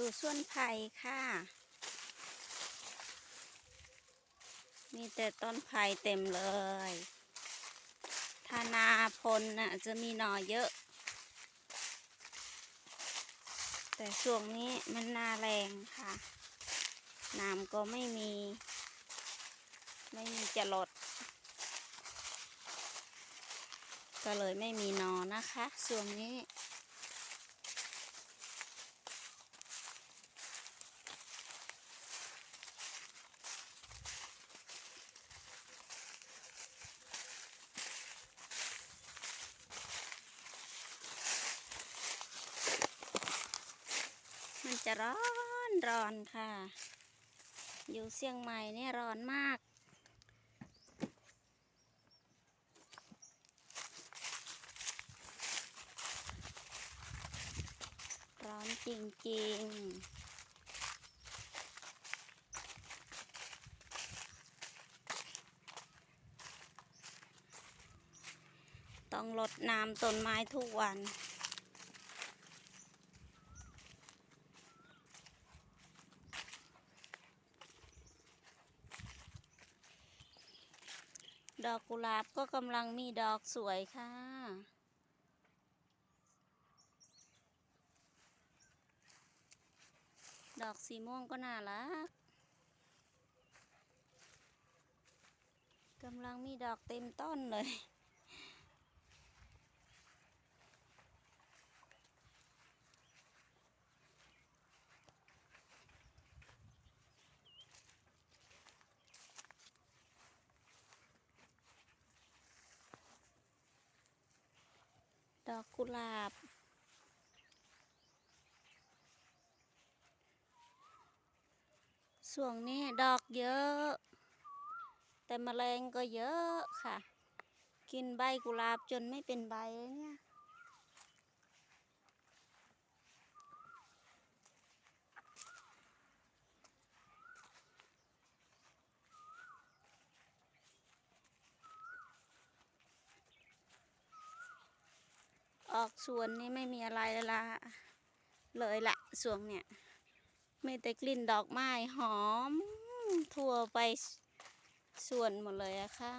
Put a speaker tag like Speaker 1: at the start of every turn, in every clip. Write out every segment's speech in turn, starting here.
Speaker 1: อยู่ส่วนไผ่ค่ะ มีแต่ต้นไผ่เต็มเลยถ้านาพลน่ะจะมีหน่อเยอะ แต่ช่วงนี้มันนาแรงค่ะ น้ำก็ไม่มี ไม่มีจะลด ก็เลยไม่มีนอนะคะ ช่วงนี้ จะร้อนร้อนค่ะ อยู่เชียงใหม่เนี่ยร้อนมาก ร้อนจริงๆต้องรดน้ำต้นไม้ทุกวัน ดอกกุหลาบก็กำลังมีดอกสวยค่ะ ดอกสีม่วงก็น่ารัก กำลังมีดอกเต็มต้นเลย ดอกกุหลาบ ส่วงนี้ดอกเยอะ แต่มแมลงก็เยอะค่ะ กินใบกุหลาบจนไม่เป็นใบเลยเนี่ย ออกสวนนี่ไม่มีอะไรเลยละเลยละส่วงเนี่ยมีแต่กลิ่นดอกไม้หอม ทั่วไปสวนหมดเลยอะค่ะ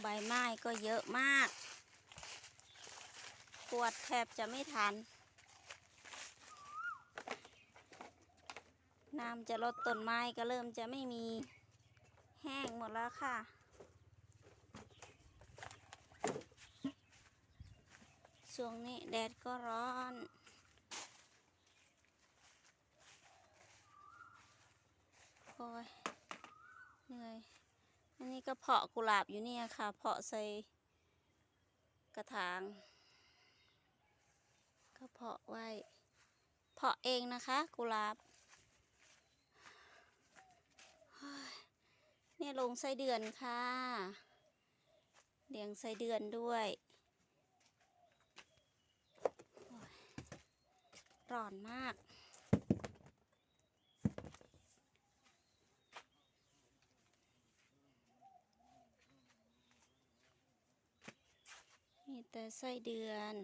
Speaker 1: ใบไม้ก็เยอะมากกวดแทบจะไม่ทัน น้ำจะลดต้นไม้ก็เริ่มจะไม่มีแห้งหมดแล้วค่ะ ช่วงนี้แดดก็ร้อนโอ้ยเหนื่อย อันนี้ก็เพาะกุหลาบอยู่เนี่ยค่ะ เพาะใส่กระถาง ก็เพาะไว้ เพาะเองนะคะ กุหลาบ เนี่ย ลงไส้เดือนค่ะ เลี้ยงไส้เดือนด้วยโอ้ยร้อนมากมีแต่ไส้เดือน